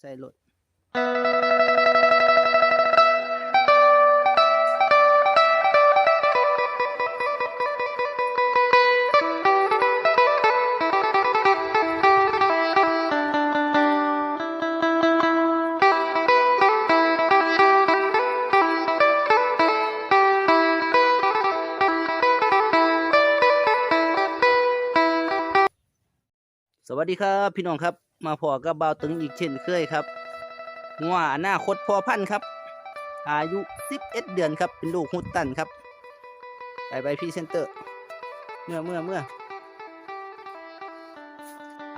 ใส่รถสวัสดีครับ พี่น้องครับ มาพอกับบ่าตึงอีกเช่นเคยครับงัวอนาคตพอพันครับ อายุ 11 เดือนครับ เป็นลูกฮุตตันครับ ไปไปพี่เซนเตอร์ เมื่อเมื่อเมื่อ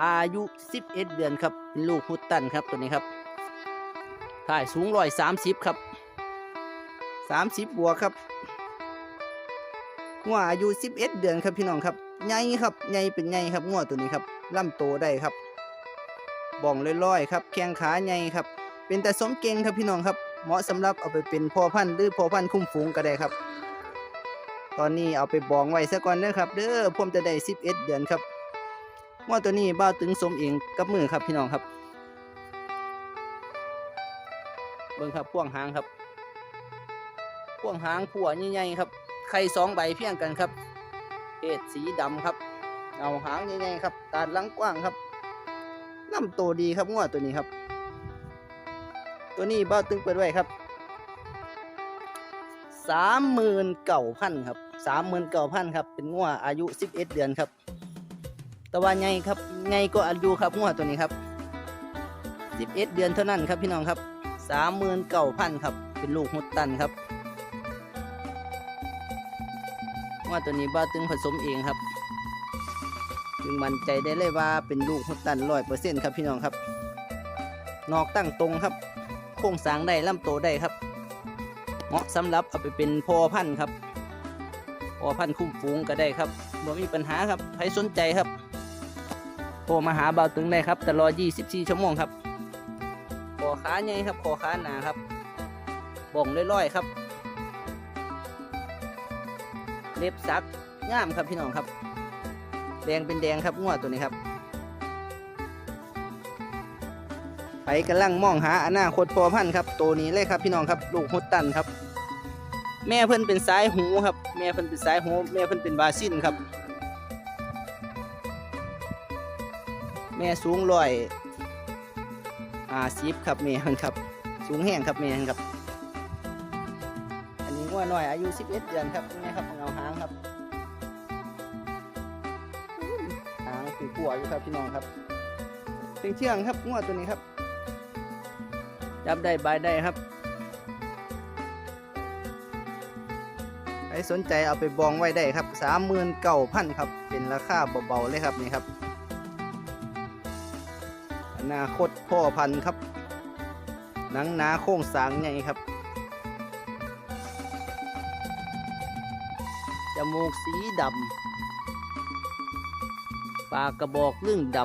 อายุ 11 เดือนครับ เป็นลูกฮุตตันครับตัวนี้ครับถ่ายสูงร้อยสามสิบครับสามสิบบวกครับงัวอายุ 11 เดือนครับพี่น้องครับใหญ่ครับใหญ่เป็นใหญ่ครับงัวตัวนี้ครับล่ำโตได้ครับ บ่องลอยๆครับแข้งขาใหญ่ครับ เป็นแต่สมเก่งครับพี่น้องครับเหมาะสำหรับเอาไปเป็นพ่อพันธุ์หรือพ่อพันธุ์คุ้มฝูงก็ได้ครับ ตอนนี้เอาไปบองไว้ซะก่อนเด้อครับเด้อผมจะได้ 11 เดือนครับว่าตัวนี้บ้าตึงสมเองกับมือครับพี่น้องครับ เบิ่งครับพ่วงหางครับพ่วงหางผัวใหญ่ๆครับไข่สองใบเพียงกันครับเพศสีดำครับเงาหางใหญ่ๆครับตาดลังกว้างครับ ลำโตดีครับงวดตัวนี้ครับ ตัวนี้บ้าตึงเปิดไว้ครับสามหมื่นเก่าพันครับสามหมื่นเก่าพันครับ เป็นงวดอายุสิบเอ็ดเดือนครับ แตะวันไงครับไงก็อายุครับงวดตัวนี้ครับสิบเอ็ดเดือนเท่านั้นครับพี่น้องครับสามหมื่นเก่าพันครับ เป็นลูกมุดตันครับงวดตัวนี้บ้าตึงผสมเองครับ จึงมั่นใจได้เลยว่าเป็นลูกฮุตตันร้อยเปอร์เซ็นต์ครับพี่น้องครับ นอกตั้งตรงครับ โครงสางได้ลำโตได้ครับเหมาะสำหรับเอาไปเป็นพอพันธุ์ครับพอพันธุ์คุ้มฟูงก็ได้ครับบ่มีปัญหาครับใครสนใจครับโทรมาหาเบาตึงได้ครับตลอด 24 ชั่วโมงครับคอขาใหญ่ครับคอขาหนาครับบ่งลอยๆครับ เล็บสักงามครับพี่น้องครับ แดงเป็นแดงครับงวดตัวนี้ครับ ไปกำลังมองหาอนาคตพอพันธ์ครับ ตัวนี้เลยครับพี่น้องครับ ลูกฮุตตันครับ แม่เพิ่นเป็นสายหูครับ แม่เพิ่นเป็นสายหูแม่เพิ่นเป็นบาซินครับ แม่สูงร้อยอ่าสิบครับแม่เพิ่นครับ สูงแห้งครับแม่เพิ่นครับ อันนี้งัวน้อยอายุ 11 เดือนครับนี่ครับเงาหางครับ ขัวอยู่ครับพี่น้องครับเชียงเชียงครับงวดตัวนี้ครับ จับได้บายได้ครับใครสนใจเอาไปบองไว้ได้ครับสามหมื่นเก้าพันครับ เป็นราคาเบาๆเลยครับนี่ครับ อนาคตพ่อพันธุ์ครับ หนังหนาโค้งสร้างใหญ่ครับ จมูกสีดำ ปากกระบอกเรื่องด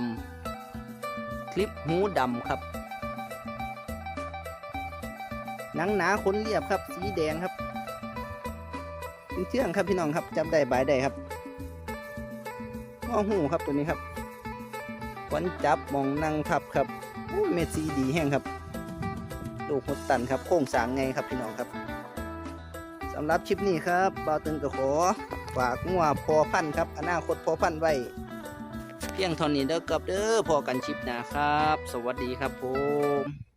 ำ คลิปหูดำครับ หนังหนาขนเรียบครับ สีแดงครับเป็นเชื่องครับพี่น้องครับจับได้บายได้ครับมองหูครับตัวนี้ครับขวัญจับมองนั่งทับครับอู้เม็ดสีดีแห้งครับลูกหดตันครับโค้งสางไงครับพี่น้องครับสำหรับคลิปนี้ครับบ่าวตึงกระขอฝากงัวพอพันธุ์ครับอนาคตพอพันธุ์ไว้ เพียงเท่านี้เด้อกับเด้อพอกันชิปนะครับ สวัสดีครับผม